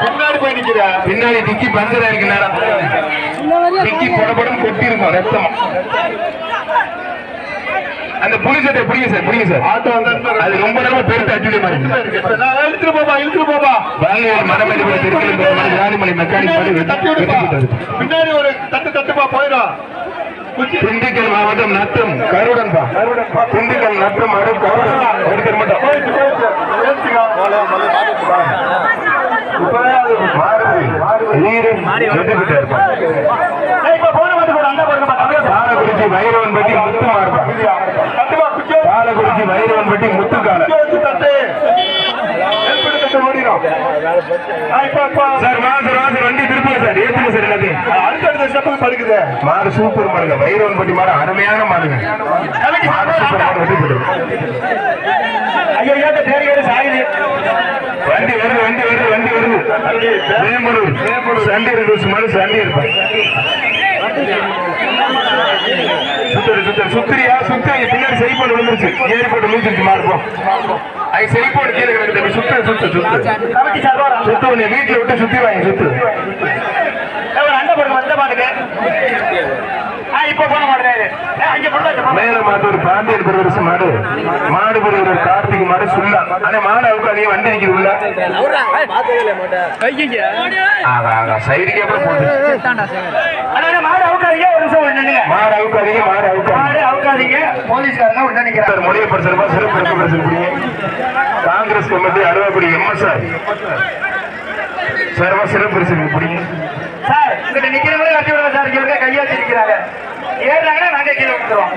பின்னாடி போய் நிக்கிற பின்னாடி டிக்கி பஞ்சரா இருக்கு நேரம் டிக்கி படபடம் கொட்டி இருக்கும் ரத்தம். அந்த புலி சட்டை பிடிங்க சார் பிடிங்க சார். ஆட்டோ அது ரொம்ப நேரமா பெருத்து அச்சுடி மாதிரி இழுத்துட்டு போப்பா இழுத்துட்டு போப்பா. பாலியல் மரமேடி திருக்கல் ஜாலிமலை மெக்கானிக் பின்னாடி ஒரு தட்டு தட்டுப்பா போயிடும் திண்டுக்கல் மாவட்டம் நத்தம். கருடன் பா திண்டுக்கல் நத்தம் அருள் கருடன் ஒருத்தர் மட்டும் அங்க பாருங்கப்பா தமிழக காலக்குறிச்சி வைரவன் பட்டி முத்து மாறுபா தட்டுப்பா குச்சி காலக்குறிச்சி வைரவன் பட்டி முத்து கால குச்சி வச்சு தட்டு ஹெல்ப் பண்ணி தட்டு ஓடிடும் ஆ, இப்ப இப்ப சார் வா சார் வா சார் வண்டி திருப்புங்க சார் ஏத்துங்க சார் எல்லாத்தையும் அடுத்தடுத்த ஸ்டெப்புக்கு படுக்குது மாடு சூப்பர் மாடுங்க வைரவன் பட்டி மாடு அருமையான மாடுங்க மாடு சூப்பர் மாடு வெட்டி போட்டு ஐயோ ஏத்த தேடி ஏறி சாயுது வண்டி வருது வண்டி வருது வண்டி வருது வேம்பலூர் சண்டே லூஸ் மாதிரி சண்டே இருப்பாங்க சுத்தரு சுத்தரு. சுத்திரியா சுத்தரி பின்னாடி செல்போன் விழுந்துருச்சு. ஏறி போட்டு முடிச்சிருச்சு மாறுப்போம் அது செல்போன் கீழே கிடக்குது. சுத்த சுத்த சுத்த. கமிட்டி சார் உன்னை வீட்டுல விட்டு சுத்தி. வாங்க சுத்து ஒரு அண்டை போடுங்க வந்த பாட்டுக்கு? அங்க போட்டு மேல மாட்டு ஒரு பாண்டியன் பெருவரசு மாடு. மாடு பெருவர் கார்த்திக் மாடு சுல்லா. ஆனா மாடு அவுக்கு அதிகம் வண்டி நிக்குது உள்ள. சைடுக்கு ஆகா அப்புறம் போட்டு அண்ணா மாடு அவுக்காதீங்க ஒரு நிமிஷம் மாடு அவுக்கு மாடு அவுக்கு மாடு அவுக்காதீங்க போலீஸ்காரங்க உள்ள நிக்கிறாங்க சார் மொழியை பரிசனமா சிறப்பு பிரச்சனை காங்கிரஸ் கமிட்டி அலுவலப்படி எம்எஸ்ஆர் சர்வ சிறப்பு பிரச்சனை புரியுங்க சார் இங்கிட்ட நிக்கிறவங்களே கட்டி விடுங்க சார் இங்க கையாச்சு நிக்கிறாங்க ஏறாங்கன்னா கீழே விட்டுருவோம்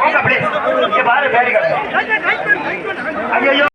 போங்க ப்ளீஸ் பாரு பேரிகள் ஐயோ